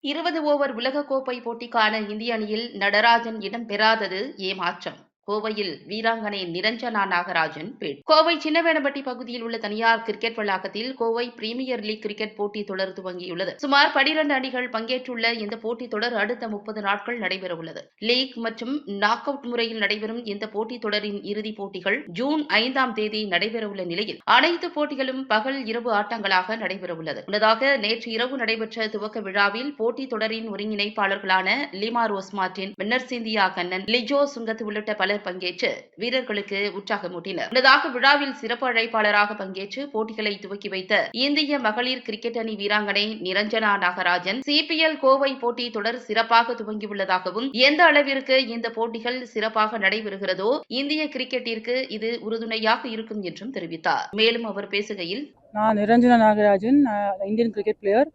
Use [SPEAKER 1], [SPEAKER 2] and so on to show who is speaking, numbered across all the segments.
[SPEAKER 1] இருபது ஓவர் உலகக்கோப்பை போட்டிக்கான இந்திய அணியில் நடராஜன் இடம் பெறாதது ஏமாற்றம். கோவையில் வீராங்கனை நிரஞ்சனா நாகராஜன் பேட்டி கோவை சின்னவேடம்பட்டி பகுதியில் உள்ள தனியார் கிரிக்கெட் வளாகத்தில் கோவை பிரீமியர் லீக் கிரிக்கெட் போட்டி தொடர் துவங்கியுள்ளது. சுமார் 12 அணிகள் பங்கேற்றுள்ள இந்த போட்டி தொடர் அடுத்த முப்பது நாட்கள் நடைபெறவுள்ளது. லீக் மற்றும் நாக் அவுட் முறையில் நடைபெறும் இந்த போட்டித் தொடரின் இறுதிப் போட்டிகள் ஜூன் ஐந்தாம் தேதி நடைபெறவுள்ள நிலையில் அனைத்து போட்டிகளும் பகல் இரவு ஆட்டங்களாக நடைபெறவுள்ளது. முன்னதாக நேற்று இரவு நடைபெற்ற துவக்க விழாவில் போட்டித் தொடரின் ஒருங்கிணைப்பாளர்களான லிமா ரோஸ் மார்டின் சிந்தியா கண்ணன் லிஜோ சுங்கத் உள்ளிட்ட பலர் பங்கேற்று வீரர்களுக்கு உற்சாகமூட்டினர் முன்னதாக விழாவில் சிறப்பு அழைப்பாளராக பங்கேற்று போட்டிகளை துவக்கி வைத்த இந்திய மகளிர் கிரிக்கெட் அணி வீராங்கனை நிரஞ்சனா நாகராஜன் சிபிஎல் கோவை போட்டி தொடர் சிறப்பாக துவங்கியுள்ளதாகவும் எந்த அளவிற்கு இந்த போட்டிகள் சிறப்பாக நடைபெறுகிறதோ இந்திய கிரிக்கெட்டிற்கு இது உறுதுணையாக இருக்கும் என்றும் தெரிவித்தார். மேலும் அவர் பேசுகையில்
[SPEAKER 2] நான் Niranjana Nagarajan Indian cricket player.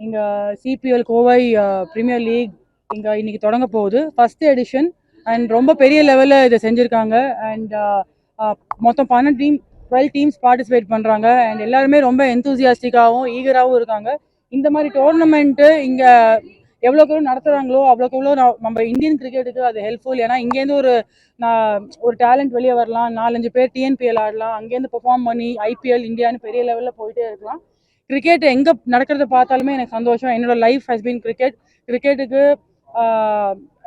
[SPEAKER 2] இங்கே சிபிஎல் கோவை ப்ரீமியர் லீக் இங்கே இன்னைக்கு தொடங்க போகுது. ஃபர்ஸ்ட் எடிஷன் அண்ட் ரொம்ப பெரிய லெவலில் இதை செஞ்சுருக்காங்க. அண்ட் uh, uh, மொத்தம் பன்னெண்டு டீம் டுவெல் டீம்ஸ் பார்ட்டிசிபேட் பண்ணுறாங்க அண்ட் எல்லாருமே ரொம்ப எந்தூசியாஸ்டிக்காகவும் ஈகராகவும் இருக்காங்க. இந்த மாதிரி டோர்னமெண்ட்டு இங்கே எவ்வளோக்கு எவ்வளோ நடத்துகிறாங்களோ அவ்வளோக்கு எவ்வளோ நம்ம இந்தியன் கிரிக்கெட்டுக்கு அது ஹெல்ப்ஃபுல் ஏன்னா இங்கேருந்து ஒரு நான் ஒரு டேலண்ட் வெளியே வரலாம். நாலஞ்சு பேர் டிஎன்பிஎல் ஆடலாம். அங்கேருந்து பெர்ஃபார்ம் பண்ணி ஐபிஎல் இந்தியான்னு பெரிய லெவலில் போயிட்டே இருக்கலாம். கிரிக்கெட் எங்கே நடக்கிறத பார்த்தாலுமே எனக்கு சந்தோஷம். என்னோட லைஃப் ஹஸ் பீன் கிரிக்கெட் கிரிக்கெட்டுக்கு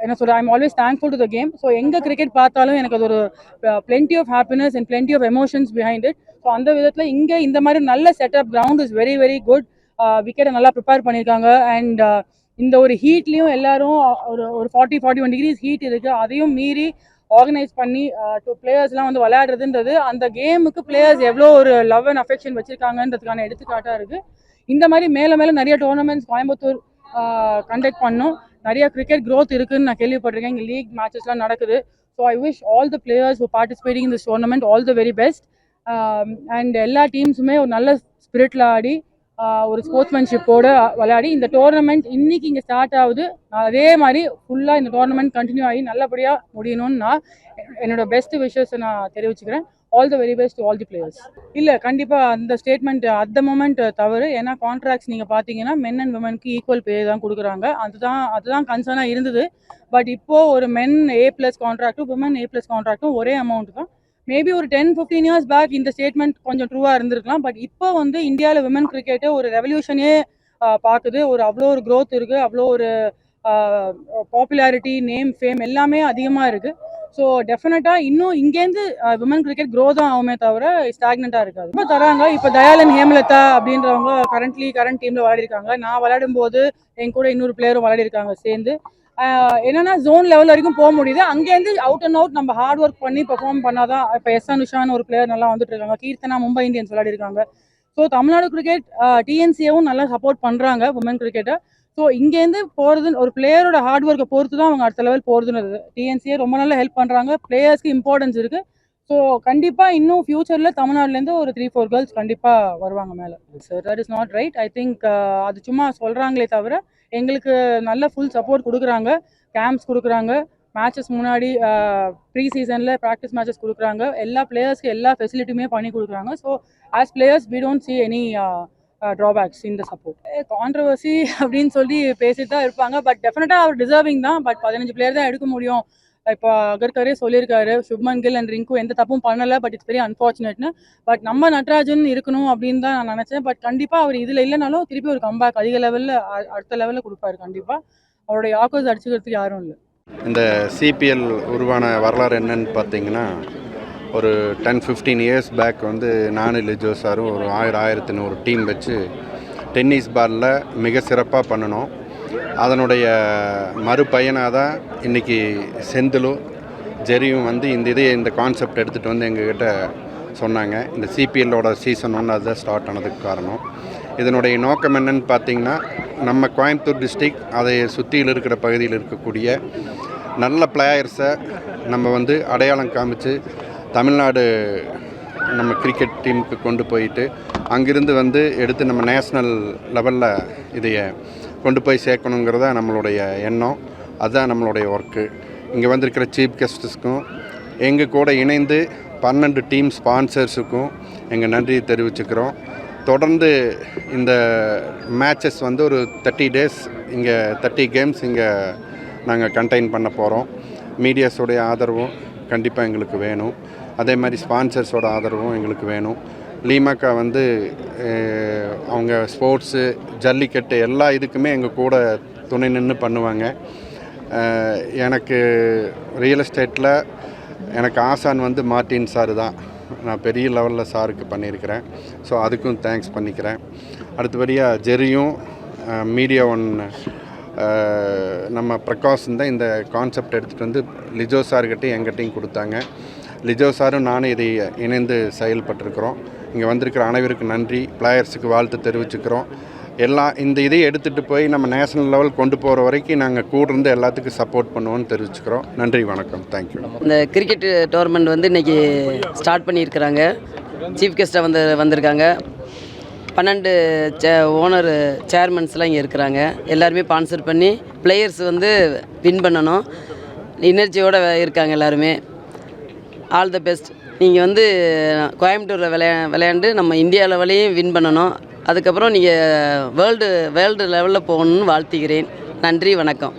[SPEAKER 2] என்ன சொல்ற I'm always thankful to the game so எங்கே கிரிக்கெட் பார்த்தாலும் எனக்கு அது ஒரு plenty of happiness and plenty of emotions behind it so அந்த விதத்தில் இங்கே இந்த மாதிரி நல்ல setup ground is very very good விக்கெட்டை நல்லா ப்ரிப்பேர் பண்ணியிருக்காங்க அண்ட் இந்த ஒரு ஹீட்லேயும் எல்லாரும் ஒரு ஒரு forty forty one degrees heat இருக்குது அதையும் மீறி ஆர்கனைஸ் பண்ணி பிளேயர்ஸ்லாம் வந்து விளையாடுறதுன்றது அந்த கேமுக்கு பிளேயர்ஸ் எவ்வளோ ஒரு லவ் அண்ட் அஃபெக்ஷன் வச்சிருக்காங்கன்றதுக்கான எடுத்துக்காட்டாக இருக்குது இந்த மாதிரி மேலே மேலே நிறைய டோர்னமெண்ட்ஸ் கோயம்புத்தூர் கண்டக்ட் பண்ணோம். நிறைய கிரிக்கெட் க்ரோத் இருக்குதுன்னு நான் கேள்விப்பட்டிருக்கேன். இங்கே லீக் மேட்சஸ்லாம் நடக்குது. So I wish all the players who இந்த tournament all the very best and எல்லா டீம்ஸுமே ஒரு நல்ல ஸ்பிரிட்டில் ஆடி uh, ஒரு ஸ்போர்ட்ஸ்மேன்ஷிப்போடு விளையாடி இந்த டோர்னமெண்ட் இன்னைக்கு இங்கே ஸ்டார்ட் ஆகுது. அதே மாதிரி ஃபுல்லாக இந்த டோர்னமெண்ட் கண்டினியூ ஆகி நல்லபடியாக முடியணும்னு நான் என்னோட பெஸ்ட் விஷஸை நான் தெரிவிச்சுக்கிறேன். All the very best all the players இல்லை கண்டிப்பாக அந்த ஸ்டேட்மெண்ட் அட் த மொமெண்ட் தவறு. ஏன்னா கான்ட்ராக்ட்ஸ் நீங்கள் பார்த்தீங்கன்னா மென் அண்ட் விமனுக்கு ஈக்குவல் பே தான் கொடுக்குறாங்க. அதுதான் அதுதான் கன்சர்னாக இருந்தது. பட் இப்போது ஒரு மென் ஏ ப்ளஸ் கான்ட்ராக்டும் உமன் ஏ ப்ளஸ் கான்ட்ராக்டும் ஒரே அமௌண்ட் தான். மேபி ஒரு டென் ஃபிஃப்டீன் இயர்ஸ் பேக் இந்த ஸ்டேட்மெண்ட் கொஞ்சம் ட்ரூவாக இருந்திருக்கலாம். பட் இப்போ வந்து இந்தியாவில் விமன் கிரிக்கெட்டு ஒரு ரெவல்யூஷனே பார்க்குது ஒரு அவ்வளோ ஒரு க்ரோத் இருக்குது அவ்வளோ ஒரு பாப்புலாரிட்டி நேம் ஃபேம் எல்லாமே அதிகமாக இருக்குது ஸோ டெஃபினட்டாக இன்னும் இங்கேருந்து விமன் கிரிக்கெட் க்ரோ தான் ஆகுமே தவிர ஸ்டாக்னண்ட்டாக இருக்காது. ரொம்ப தராங்க. இப்போ தயாலன் ஹேமலதா அப்படின்றவங்க கரண்ட்லி கரண்ட் டீமில் விளையாடிருக்காங்க. நான் விளையாடும் போது என் கூட இன்னொரு பிளேயரும் விளையாடிருக்காங்க சேர்ந்து. Uh, என்னன்னா ஜோன் லெவல் வரைக்கும் போக முடியுது. அங்கேருந்து அவுட் அண்ட் அவுட் நம்ம ஹார்ட் ஒர்க் பண்ணி பெர்ஃபார்ம் பண்ணாதான் இப்போ எஸ் அனுஷான்னு ஒரு பிளேயர் நல்லா வந்துட்டு இருக்காங்க கீர்த்தனா மும்பை இந்தியன்ஸ் விளையாடிருக்காங்க. ஸோ தமிழ்நாடு கிரிக்கெட் டிஎன்சிஏவும் uh, நல்லா சப்போர்ட் பண்ணுறாங்க உமன் கிரிக்கெட்டை ஸோ இங்கேருந்து போகிறது ஒரு பிளேயரோட ஹார்ட் ஒர்க்கை பொறுத்து தான் அவங்க அடுத்த லெவல் போகிறதுன்னு டிஎன்சிஏ ரொம்ப நல்லா ஹெல்ப் பண்ணுறாங்க பிளேயர்ஸ்க்கு இம்பார்ட்டன்ஸ் இருக்குது ஸோ கண்டிப்பாக இன்னும் ஃப்யூச்சரில் தமிழ்நாடுலேருந்து ஒரு த்ரீ ஃபோர் கேர்ள்ஸ் கண்டிப்பாக வருவாங்க மேலே. Sir that is not right I think அது சும்மா சொல்கிறாங்களே தவிர எங்களுக்கு நல்ல ஃபுல் சப்போர்ட் கொடுக்குறாங்க. கேம்ப்ஸ் கொடுக்குறாங்க. மேட்சஸ் முன்னாடி ப்ரீ சீசனில் ப்ராக்டிஸ் மேட்சஸ் கொடுக்குறாங்க. எல்லா பிளேயர்ஸ்க்கு எல்லா ஃபெசிலிட்டியுமே பண்ணி கொடுக்குறாங்க. So as players we don't see any drawbacks இந்த சப்போர்ட் கான்ட்ரவர்சி அப்படின்னு சொல்லி பேசிட்டு தான் இருப்பாங்க. பட் டெஃபினட்டாக அவர் டிசர்விங் தான். பட் பதினஞ்சு பிளேயர் தான் எடுக்க முடியும். இப்போ அகர்கரே சொல்லியிருக்காரு சுப்மன் கில் அண்ட் ரிங்கு எந்த தப்பும் பண்ணலை. பட் இட்ஸ் வெரி அன்ஃபார்ச்சுனேட்னு பட் நம்ம நட்ராஜன் இருக்கணும் அப்படின்னு தான் நான் நினச்சேன். பட் கண்டிப்பாக அவர் இதில் இல்லைனாலும் திருப்பி ஒரு கம்பேக் அதிக லெவலில் அடுத்த லெவலில் கொடுப்பாரு கண்டிப்பாக அவருடைய யாக்கோஸ் அடிச்சுக்கிறதுக்கு யாரும் இல்லை.
[SPEAKER 3] இந்த சிபிஎல் உருவான வரலாறு என்னன்னு பார்த்தீங்கன்னா ஒரு டென் ஃபிஃப்டீன் இயர்ஸ் பேக் வந்து நானு லிஜோ சாரும் ஒரு ஆயிரம் ஆயிரத்தி நூறு டீம் வச்சு டென்னிஸ் பாலில் மிக சிறப்பாக பண்ணணும் அதனுடைய மறுபயனாக தான் இன்றைக்கி செந்திலும் ஜெரியும் வந்து இந்த இதே இந்த கான்செப்ட் எடுத்துகிட்டு வந்து எங்ககிட்ட சொன்னாங்க. இந்த சிபிஎல்லோட சீசன் ஒன்று அதுதான் ஸ்டார்ட் ஆனதுக்கு காரணம். இதனுடைய நோக்கம் என்னன்னு பார்த்தீங்கன்னா நம்ம கோயம்புத்தூர் டிஸ்ட்ரிக்ட் அதை சுற்றியில் இருக்கிற பகுதியில் இருக்கக்கூடிய நல்ல பிளேயர்ஸை நம்ம வந்து அடையாளம் காமிச்சு தமிழ்நாடு நம்ம கிரிக்கெட் டீமுக்கு கொண்டு போயிட்டு அங்கிருந்து வந்து எடுத்து நம்ம நேஷ்னல் லெவலில் இதைய கொண்டு போய் சேர்க்கணுங்கிறதா நம்மளுடைய எண்ணம். அதுதான் நம்மளுடைய ஒர்க்கு இங்கே வந்திருக்கிற சீஃப் கெஸ்ட்ஸுக்கும் எங்கள் கூட இணைந்து பன்னெண்டு டீம் ஸ்பான்சர்ஸுக்கும் எங்கள் நன்றியை தெரிவிச்சுக்கிறோம். தொடர்ந்து இந்த மேட்சஸ் வந்து ஒரு தேர்ட்டி டேஸ் இங்கே தேர்ட்டி கேம்ஸ் இங்கே நாங்கள் கண்டெயின் பண்ண போகிறோம் மீடியாஸுடைய ஆதரவும் கண்டிப்பாக எங்களுக்கு வேணும். அதே மாதிரி ஸ்பான்சர்ஸோட ஆதரவும் எங்களுக்கு வேணும். லீமாக்கா வந்து அவங்க ஸ்போர்ட்ஸு ஜல்லிக்கட்டு எல்லா இதுக்குமே எங்கள் கூட துணை நின்று பண்ணுவாங்க. எனக்கு ரியல் எஸ்டேட்டில் எனக்கு ஆசான் வந்து மார்ட்டின் சார் தான். நான் பெரிய லெவலில் சாருக்கு பண்ணியிருக்கிறேன். ஸோ அதுக்கும் தேங்க்ஸ் பண்ணிக்கிறேன். அடுத்தபடியாக ஜெரியும் மீடியா ஒன் நம்ம பிரகாஷ் தான் இந்த கான்செப்ட் எடுத்துகிட்டு வந்து லிஜோ சார்கிட்டையும் எங்கிட்டையும் கொடுத்தாங்க. லிஜோ சாரும் நானும் இதை இணைந்து செயல்பட்டிருக்கிறோம். இங்கே வந்திருக்கிற அனைவருக்கும் நன்றி. பிளேயர்ஸுக்கு வாழ்த்து தெரிவிச்சுக்கிறோம். எல்லாம் இந்த இதை எடுத்துகிட்டு போய் நம்ம நேஷனல் லெவல் கொண்டு போகிற வரைக்கும் நாங்கள் கூட இருந்து எல்லாத்துக்கும் சப்போர்ட் பண்ணுவோம்னு தெரிவிச்சுக்கிறோம். நன்றி வணக்கம். தேங்க்யூ
[SPEAKER 4] இந்த கிரிக்கெட் டோர்னமெண்ட் வந்து இன்றைக்கி ஸ்டார்ட் பண்ணியிருக்கிறாங்க. சீஃப் கெஸ்ட்டாக வந்து வந்திருக்காங்க. பன்னெண்டு சே ஓனர் சேர்மன்ஸ்லாம் இங்கே இருக்கிறாங்க. எல்லாருமே ஸ்பான்சர் பண்ணி பிளேயர்ஸ் வந்து வின் பண்ணணும். எனர்ஜியோடு இருக்காங்க எல்லாருமே. All the best. நீங்கள் வந்து கோயம்புத்தூரில் விளையா விளையாண்டு நம்ம இந்தியா லெவலையும் வின் பண்ணணும். அதுக்கப்புறம் நீங்கள் வேர்ல்டு வேர்ல்டு லெவலில் போகணுன்னு வாழ்த்துகிறேன். நன்றி வணக்கம்.